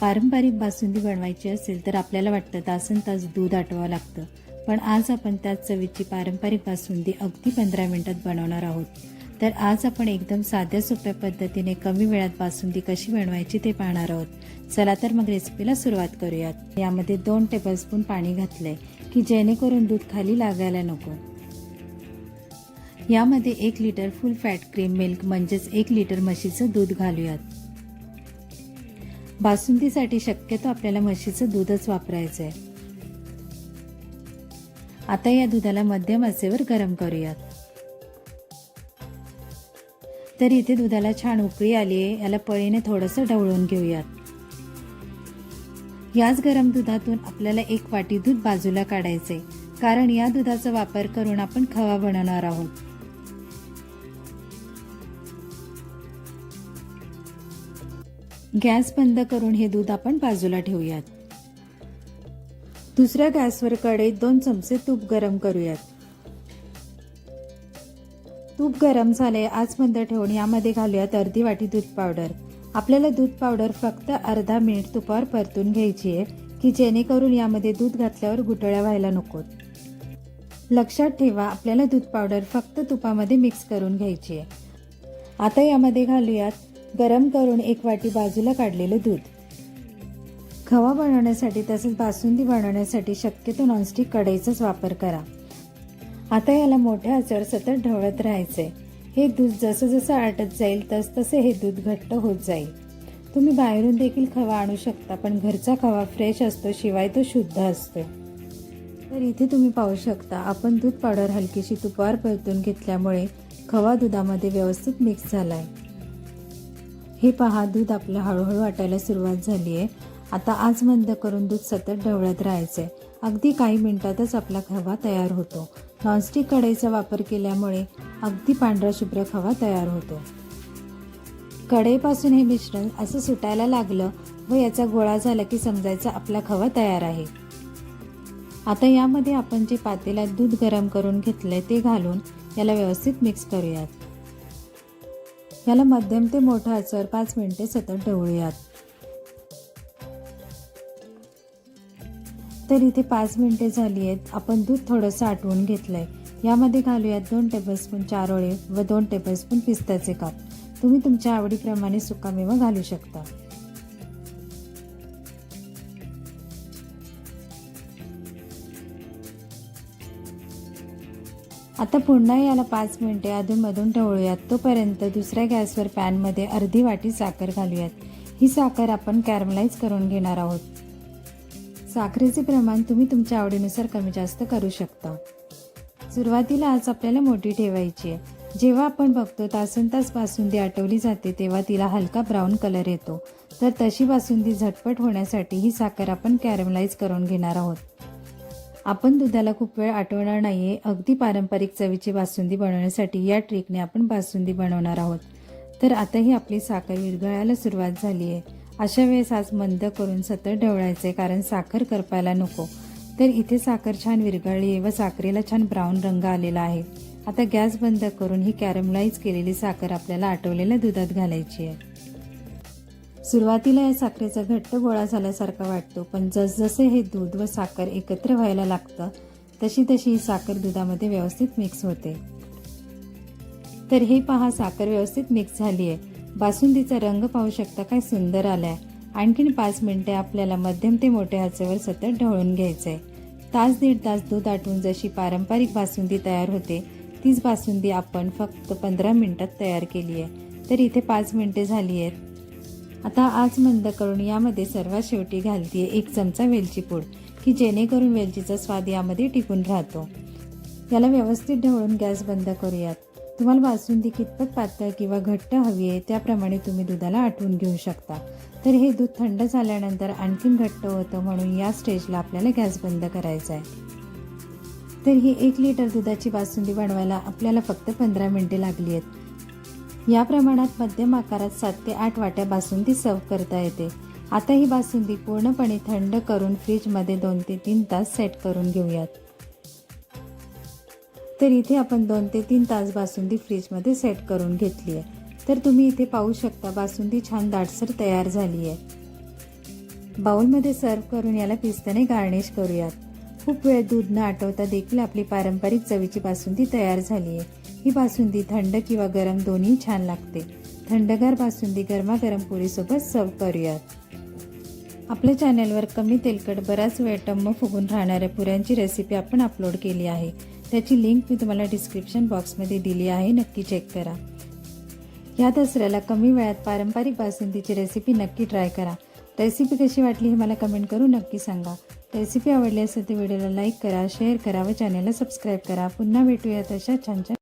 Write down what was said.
पारंपरिक बासुंदी बनवायची असेल तर आपल्याला वाटतं तासन तास दूध आटवावं लागतं. पण आज आपण त्याच चवीची पारंपरिक बासुंदी अगदी पंधरा मिनिटात बनवणार आहोत. तर आज आपण एकदम साध्या सोप्या पद्धतीने कमी वेळात बासुंदी कशी बनवायची ते पाहणार आहोत. चला तर मग रेसिपीला सुरुवात करूयात. यामध्ये दोन टेबलस्पून पाणी घातलंय की जेणेकरून दूध खाली लागायला नको. यामध्ये एक litre full fat cream milk म्हणजेच एक लिटर म्हशीचं दूध घालूयात. बासुंदीसाठी शक्यतो आपल्याला म्हशीचं दूधच वापरायचं आहे. आता या दुधाला मध्यम आचेवर गरम करूयात. तर इथे दुधाला छान उकळी आली आहे याला पळीने थोडंसं ढवळून घेऊयात. याच गरम दुधातून आपल्याला एक वाटी दूध बाजूला काढायचे कारण या दुधाचा वापर करून आपण खवा बनवणार आहोत. गॅस बंद करून हे दूध आपण बाजूला ठेवूयात. दुसऱ्या गॅसवर कढईत दोन चमचे तूप गरम करूयात. तूप गरम झाले आज बंद ठेवून यामध्ये घालूयात अर्धी वाटी दूध पावडर. आपल्याला दूध पावडर फक्त अर्धा मिनिट तुपावर परतून घ्यायची आहे की जेणेकरून यामध्ये दूध घातल्यावर गुटळ्या व्हायला नकोत. लक्षात ठेवा आपल्याला दूध पावडर फक्त तुपामध्ये मिक्स करून घ्यायची आहे. आता यामध्ये घालूयात गरम करून एक वाटी बाजूला काढलेलं दूध. खवा बनवण्यासाठी तसेच बासुंदी बनवण्यासाठी शक्यतो नॉनस्टिक कढईचाच वापर करा. आता याला मोठ्या आचेवर सतत ढवळत राहायचे. हे दूध जसं जसं आटत जाईल तस तसे हे दूध घट्ट होत जाईल. तुम्ही बाहेरून देखील खवा आणू शकता पण घरचा खवा फ्रेश असतो शिवाय तो शुद्ध असतो. तर इथे तुम्ही पाहू शकता आपण दूध पावडर हलकीशी तुपावर परतून घेतल्यामुळे खवा दुधामध्ये व्यवस्थित मिक्स झाला आहे हे पहा दूध आपलं हळूहळू वाटायला सुरुवात झाली आहे. आता आज मंद करून दूध सतत ढवळत राहायचं आहे अगदी काही मिनिटातच आपला खवा तयार होतो. नॉनस्टिक कढईचा वापर केल्यामुळे अगदी पांढरा शुभ्र खवा तयार होतो. कढईपासून हे मिश्रण असं सुटायला लागलं व याचा गोळा झाला की समजायचा आपला खवा तयार आहे. आता यामध्ये आपण जे पातेल्यात दूध गरम करून घेतलंय ते घालून याला व्यवस्थित मिक्स करूयात. ह्याला मध्यम ते मोठा आचेवर पाच मिनिटे सतत ढवळूयात. तर इथे पाच मिनिटे झाली आहेत. आपण दूध थोडंसं आटवून घेतलंय. यामध्ये घालूयात दोन टेबलस्पून चारोळे व दोन टेबलस्पून पिस्त्याचे काप. तुम्ही तुमच्या आवडीप्रमाणे सुकामेवा घालू शकता. आता पुन्हा याला पाच मिनिटे अधूनमधून ठेवूयात तोपर्यंत दुसऱ्या गॅसवर पॅनमध्ये अर्धी वाटी साखर घालूयात. ही साखर आपण कॅरमलाइज करून घेणार आहोत. साखरेचे प्रमाण तुम्ही तुमच्या आवडीनुसार कमी जास्त करू शकता. सुरुवातीला आज आपल्याला मोठी ठेवायची आहे. जेव्हा आपण बघतो तासन तास बासुंदी आटवली जाते तेव्हा तिला हलका ब्राऊन कलर येतो. तर तशी बासुंदी झटपट होण्यासाठी ही साखर आपण कॅरमलाइज करून घेणार आहोत. आपण दुधाला खूप वेळ आठवणार आहे अगदी पारंपरिक चवीची बासुंदी बनवण्यासाठी या ट्रिकने आपण बासुंदी बनवणार आहोत. तर आता ही आपली साखर विरघळायला सुरुवात झाली आहे अशा वेळेस आज मंद करून सतत ढवळायचे कारण साखर करपायला नको. तर इथे साखर छान विरघळली आहे व साखरेला छान ब्राऊन रंग आलेला आहे. आता गॅस बंद करून ही कॅरमलाइज केलेली साखर आपल्याला आटवलेल्या दुधात घालायची आहे. सुरुवातीला या साखरेचा घट्ट गोळा झाल्यासारखा वाटतो पण जसजसे हे दूध व साखर एकत्र व्हायला लागतं तशी तशी ही साखर दुधामध्ये व्यवस्थित मिक्स होते. तर हे पहा साखर व्यवस्थित मिक्स झाली आहे बासुंदीचा रंग पाहू शकता काय सुंदर आलाय. आणखीन पाच मिनिटे आपल्याला मध्यम ते मोठ्या आचेवर सतत ढवळून घ्यायचंय. तास दीड तास दूध आटून जशी पारंपरिक बासुंदी तयार होते तीच बासुंदी आपण फक्त पंधरा मिनिटात तयार केली आहे तर इथे पाच मिनिटे झाली आहेत आता आज मंद करून यामध्ये सर्वात शेवटी घालतीये एक चमचा वेलची पूड की जेणेकरून वेलचीचा स्वाद यामध्ये टिकून राहतो. याला व्यवस्थित ढवळून गॅस बंद करूयात. तुम्हाला बासुंदी कितपत पातळ किंवा घट्ट हवी आहे त्याप्रमाणे तुम्ही दुधाला आटवून घेऊ शकता. तर हे दूध थंड झाल्यानंतर आणखीन घट्ट होतं म्हणून या स्टेजला आपल्याला गॅस बंद करायचा आहे तर ही एक लिटर दुधाची बासुंदी बनवायला आपल्याला फक्त पंधरा मिनिटे लागली आहेत या प्रमाणात मध्यम आकारात सात ते आठ वाट्या बासुंदी सर्व करता येते. आता ही बासुंदी पूर्णपणे थंड करून फ्रीजमध्ये दोन ते तीन तास सेट करून घेऊयात. तर इथे आपण दोन ते तीन तास बासुंदी फ्रीजमध्ये सेट करून घेतली आहे. तर तुम्ही इथे पाहू शकता बासुंदी छान दाटसर तयार झाली आहे. बाउलमध्ये सर्व करून याला पिस्ताने गार्निश करूयात. खूप वेळ दूध न आटवता देखील आपली पारंपरिक चवीची बासुंदी तयार झाली आहे. ही बासुंदी थंड किंवा गरम दोन्ही छान लागते. थंडगार बासुंदी गरमागरम पोळीसोबत सर्व करूयात. आपल्या चॅनलवर कमी तेलकट बराच वेळ टम्म फुगून राहणाऱ्या पुऱ्यांची रेसिपी आपण अपलोड केली आहे. त्याची लिंक मी तुम्हाला डिस्क्रिप्शन बॉक्समध्ये दिली आहे नक्की चेक करा. या दसऱ्याला कमी वेळात पारंपरिक बासुंदीची रेसिपी नक्की ट्राय करा. रेसिपी कशी वाटली हे मला कमेंट करून नक्की सांगा. रेसिपी आवडली असेल तर व्हिडिओला लाईक करा शेअर करा व चॅनलला सबस्क्राईब करा. पुन्हा भेटूया तशा छान छान